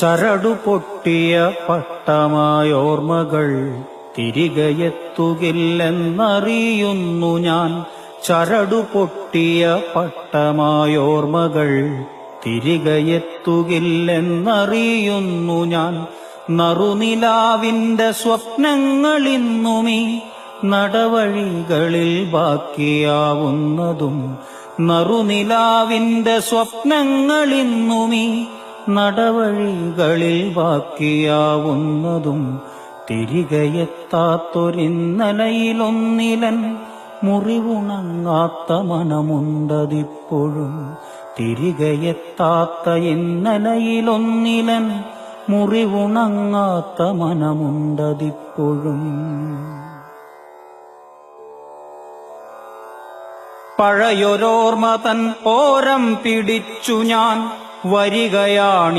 ചരടു പൊട്ടിയ പട്ടമായോർമ്മകൾ തിരികെയെത്തുകില്ലെന്നറിയുന്നു ഞാൻ. ചരടു പൊട്ടിയ പട്ടമായോർമ്മകൾ തിരികെയെത്തുകില്ലെന്നറിയുന്നു ഞാൻ. നറുനിലാവിന്റെ സ്വപ്നങ്ങളിന്നുമീ നടവഴികളിൽ ബാക്കിയാവുന്നതും. നറുനിലാവിന്റെ സ്വപ്നങ്ങളിന്നുമീ നടവഴികളിൽ ബാക്കിയാവുന്നതും തിരികെയെത്താത്തൊരിന്നലയിലൊന്നിലൻ മുറിവുണങ്ങാത്ത മനമുണ്ടതിപ്പോഴും തിരികെയെത്താത്ത ഇന്നലയിലൊന്നിലൻ മുറിവുണങ്ങാത്ത മനമുണ്ടതിപ്പോഴും. പഴയൊരോർമ്മ തൻ ഓരം പിടിച്ചു ഞാൻ വരികയാണി